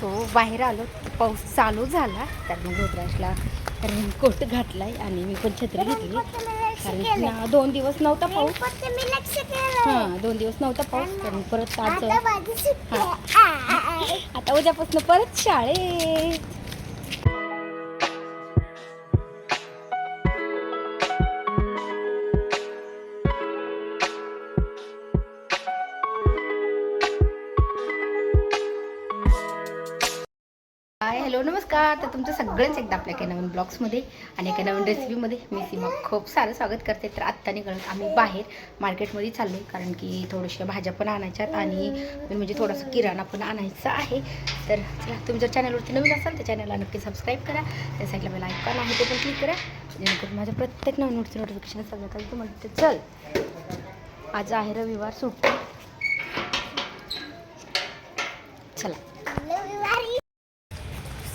So बाहेर आलो पाऊस चालू झाला. तर मग रुद्राजला रेनकोट घातलाय आणि मी पण छत्री घेतली. कारण दोन दिवस नव्हता पाऊस. हां दोन दिवस नव्हता पाऊस. कारण परत आज आहे. आता उद्यापासून परत शाळेत. हाय हॅलो नमस्कार. तर तुमचं सगळ्यांच एकदा आपल्या काही नवीन ब्लॉग्समध्ये आणि एका नवीन रेसिपीमध्ये मी सीमा खूप सारं स्वागत करते. तर आत्ता निघत आम्ही बाहेर मार्केटमध्ये चाललो आहे कारण की थोड्याशा भाज्या पण आणायच्यात आणि म्हणजे थोडासा किराणा पण आणायचा आहे. तर चला तुम्ही जर चॅनलवरती नवीन असाल तर चॅनलला नक्की सबस्क्राईब करा. त्या साईडला मला ऐकून आहे ते पण क्लिक करा. जेणेकरून माझ्या प्रत्येक नवीन नोटिफिकेशन सगळ्यात काही तुम्हाला ते चल. आज आहे रविवार सुट्टी. चला.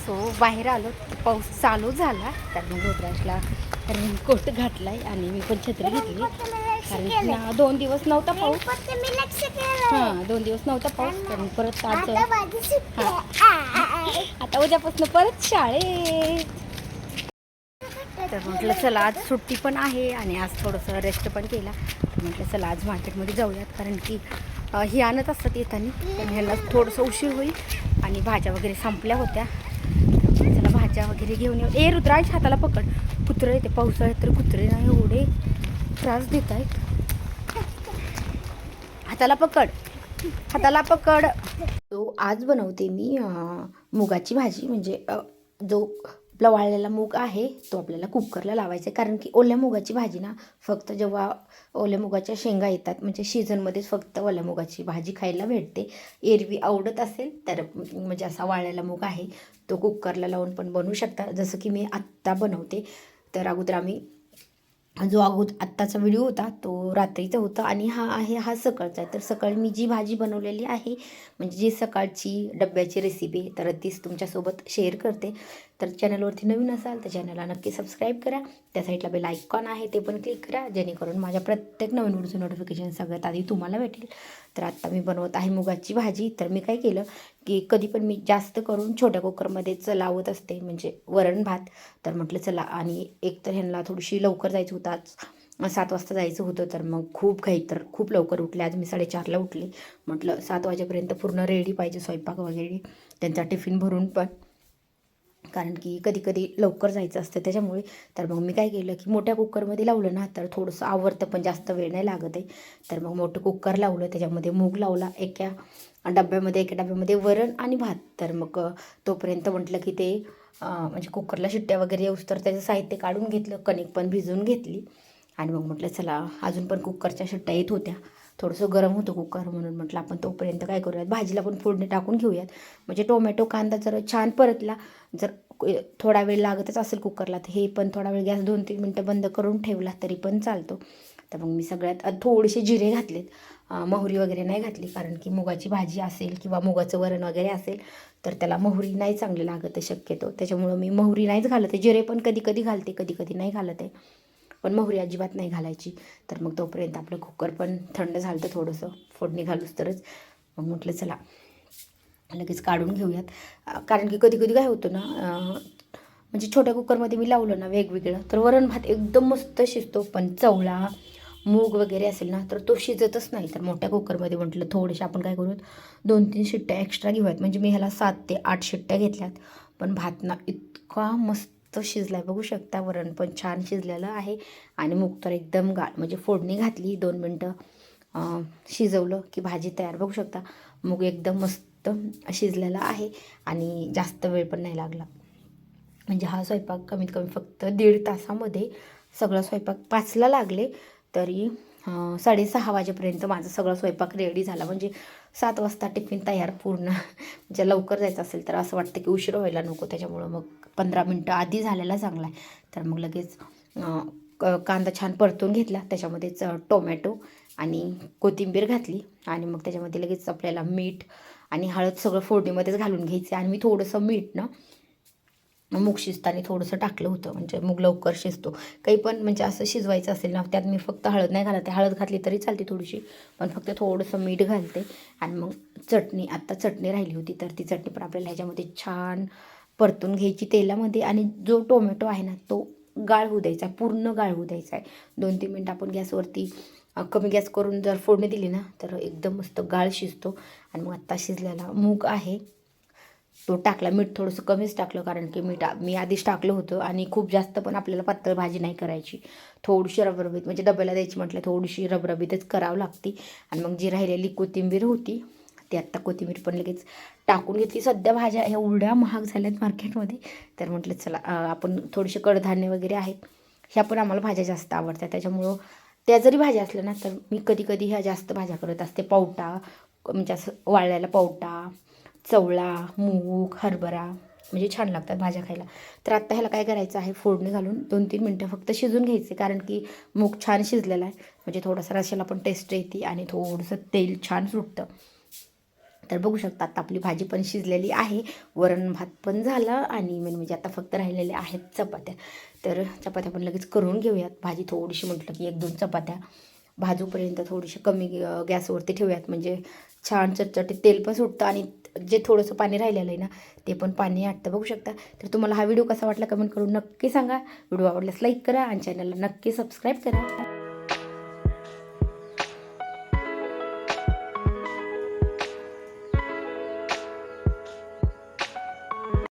सो बाहेर आलो पाऊस चालू झाला मग रुद्राजला रेनकोट घातलाय आणि मी पण छत्री घेतली. कारण दोन दिवस नव्हता पाऊस. हां दोन दिवस नव्हता पाऊस कारण परत आज आहे. आता उद्यापासून परत शाळेत. तर म्हटलं चला आज सुट्टी पण आहे आणि आज थोडंसं रेस्ट पण केला. तर म्हटलं चला आज मार्केटमध्ये जाऊयात कारण की ही आणत असतात येताना. पण ह्यांना थोडंसं उशीर होईल आणि भाज्या वगैरे संपल्या होत्या. भाज्या वगैरे घेऊन येऊ. ए रुद्राज हाताला पकड. कुत्रे येते पावसाळ्यात तर कुत्रे नाही एवढे. त्रास देत आहेत. हाताला पकड. हाताला पकड. तो आज बनवते मी अं, मुगाची भाजी. म्हणजे जो आपला वाळलेला मूग आहे तो आपल्याला कुकरला लावायचा आहे. कारण की ओल्या मुगाची भाजी ना फक्त जेव्हा ओल्या मुगाच्या शेंगा येतात म्हणजे सीझनमध्येच फक्त ओल्या मुगाची भाजी खायला भेटते. एरवी आवडत असेल तर म्हणजे असा वाळलेला मूग आहे तो कुकरला लावून पण बनवू शकता. जसं की मी आत्ता बनवते तर अगोदर आम्ही जो अगोद आत्ताचा व्हिडिओ होता तो रात्रीचा होता. आणि हा आहे हा सकाळचा आहे. तर सकाळी मी जी भाजी बनवलेली आहे म्हणजे जी सकाळची डब्याची रेसिपी तर तीच तुमच्यासोबत शेअर करते. तर चॅनलवरती नवीन असाल तर चॅनलला नक्की सबस्क्राईब करा. त्या साईडला बेल आयकॉन आहे ते पण क्लिक करा. जेणेकरून माझ्या प्रत्येक नवीन व्हिडिओचं नोटिफिकेशन सगळ्यात आधी तुम्हाला भेटेल. तर आत्ता मी बनवत आहे मुगाची भाजी. तर मी काय केलं की कधी पण मी जास्त करून छोट्या कुकरमध्ये लावत असते म्हणजे वरण भात. तर म्हटलं चला आणि एक तर ह्यांना थोडीशी लवकर जायचं होतं. आज सात वाजता जायचं होतं तर मग खूप काही तर खूप लवकर उठले. आज मी साडेचारला उठले. म्हटलं सात वाजेपर्यंत पूर्ण रेडी पाहिजे स्वयंपाक वगैरे. त्यांचा टिफिन भरून पण. कारण की कधी कधी लवकर जायचं असतं. त्याच्यामुळे तर मग मी काय केलं की मोठ्या कुकरमध्ये लावलं ना तर थोडंसं आवरतं पण जास्त वेळ नाही लागत आहे. तर मग मोठं कुकर लावलं त्याच्यामध्ये मूग लावला एका डब्यामध्ये एका डब्यामध्ये वरण आणि भात. तर मग तोपर्यंत म्हटलं की ते म्हणजे कुकरला शिट्ट्या वगैरे येऊस तर त्याचं साहित्य काढून घेतलं कणिक पण भिजवून घेतली. आणि मग म्हटलं चला अजून पण कुकरच्या शिट्ट्या येत होत्या. थोडंसं गरम होतं कुकर म्हणून म्हटलं आपण तोपर्यंत काय करूयात? भाजीला पण फोडणी टाकून घेऊयात. म्हणजे टोमॅटो कांदा जर छान परतला जर थोडा वेळ लागतच असेल कुकरला तर हे पण थोडा वेळ गॅस दोन तीन मिनटं बंद करून ठेवला तरी पण चालतो. तर मग मी सगळ्यात थोडेसे जिरे घातलेत. मोहरी वगैरे नाही घातली कारण की मुगाची भाजी असेल किंवा मुगाचं वरण वगैरे असेल तर त्याला मोहरी नाही चांगली लागत शक्यतो. त्याच्यामुळं मी मोहरी नाहीच घालत आहे. जिरे पण कधी कधी घालते कधी कधी नाही घालत आहे. पण मोहरी अजिबात नाही घालायची. तर मग तोपर्यंत आपलं कुकर पण थंड झालं तर थोडंसं. फोडणी घालूच तरच. मग म्हटलं चला लगेच काढून घेऊयात. कारण की कधी कधी काय होतं ना म्हणजे छोट्या कुकरमध्ये मी लावलं ना वेगवेगळं तर वरण भात एकदम मस्त शिजतो. पण चवळा मूग वगैरे असेल ना तर तो शिजतच नाही. तर मोठ्या कुकरमध्ये म्हटलं थोडेसे आपण काय करूयात? दोन तीन शिट्ट्या एक्स्ट्रा घेऊयात. म्हणजे मी ह्याला सात ते आठ शिट्ट्या घेतल्यात. पण भात ना इतका मस्त शिजला आहे बघू शकता वरण पण छान शिजलेलं आहे. आणि मूग तर एकदम गाळ म्हणजे फोडणी घातली दोन मिनटं शिजवलं की भाजी तयार. बघू शकता मूग एकदम मस्त शिजलेला आहे आणि जास्त वेळ पण नाही लागला. म्हणजे हा स्वयंपाक कमीत कमी फक्त दीड तासामध्ये सगळा स्वयंपाक पाचला लागले तरी साडेसहा वाजेपर्यंत माझं सगळं स्वयंपाक रेडी झाला. म्हणजे सात वाजता टिफिन तयार पूर्ण. म्हणजे लवकर जायचं असेल तर असं वाटतं की उशीर व्हायला नको. त्याच्यामुळं मग पंधरा मिनटं आधी झालेला चांगला आहे. तर मग लगेच क- कांदा छान परतून घेतला. त्याच्यामध्येच टोमॅटो आणि कोथिंबीर घातली. आणि मग त्याच्यामध्ये लगेच आपल्याला मीठ आणि हळद सगळं फोडणीमध्येच घालून घ्यायचं. आणि मी थोडंसं मीठ ना मूग शिजताना थोडंसं टाकलं होतं म्हणजे मूग लवकर शिजतो. काही पण म्हणजे असं शिजवायचं असेल ना त्यात मी फक्त हळद नाही घालते हळद घातली तरी चालते थोडीशी पण फक्त थोडंसं मीठ घालते. आणि मग चटणी आत्ता चटणी राहिली होती तर ती चटणी पण आपल्याला ह्याच्यामध्ये छान परतून घ्यायची तेलामध्ये. आणि जो टोमॅटो आहे ना तो गाळ होऊ द्यायचा पूर्ण गाळ होऊ द्यायचा आहे. दोन तीन मिनटं आपण गॅसवरती कमी गॅस करून जर फोडणी दिली ना तर एकदम मस्त गाळ शिजतो. आणि मग आत्ता शिजलेला मूग आहे. तो टाकला मीठ थोडंसं कमीच टाकलं कारण की मीठ मी आधीच टाकलं होतं आणि खूप जास्त पण आपल्याला पातळ भाजी नाही करायची. थोडीशी रबरबीत म्हणजे डब्याला द्यायची म्हटलं थोडीशी रबरबीतच करावं लागते. आणि मग जी राहिलेली कोथिंबीर होती ती आत्ता कोथिंबीर पण लगेच टाकून घेतली. सध्या भाज्या ह्या एवढ्या महाग झाल्या आहेत मार्केटमध्ये. तर म्हटलं चला आपण थोडेसे कडधान्य वगैरे आहेत ह्या पण आम्हाला भाज्या जास्त आवडतात. त्याच्यामुळं त्या जरी भाज्या असल्या ना तर मी कधी कधी ह्या जास्त भाज्या करत असते. पावटा म्हणजे असं वाळलेला पावटा चवळा मूग हरभरा म्हणजे छान लागतात भाज्या खायला. तर आत्ता ह्याला काय करायचं आहे? फोडणी घालून दोन तीन मिनटं फक्त शिजून घ्यायचे कारण की मूग छान शिजलेला आहे. म्हणजे थोडासा रशाला पण टेस्ट येते आणि थोडंसं तेल छान सुटतं. तर बघू शकता आता आपली भाजी पण शिजलेली आहे. वरण भात पण झालं आणि मेन म्हणजे आता फक्त राहिलेल्या आहेत चपात्या. तर चपात्या पण लगेच करून घेऊयात. भाजी थोडीशी म्हटलं की एक दोन चपात्या. भाजूपर्यंत थोडीशी कमी ग- गॅसवरती ठेवूयात. म्हणजे छान चटचटीत तेल पण सुटतं आणि जे थोडंसं पाणी राहिलेलं आहे ना ते पण पाणी आटतं. बघू शकता. तर तुम्हाला हा व्हिडिओ कसा वाटला कमेंट करून नक्की सांगा. व्हिडिओ आवडल्यास लाईक करा आणि चॅनलला नक्की सबस्क्राईब करा.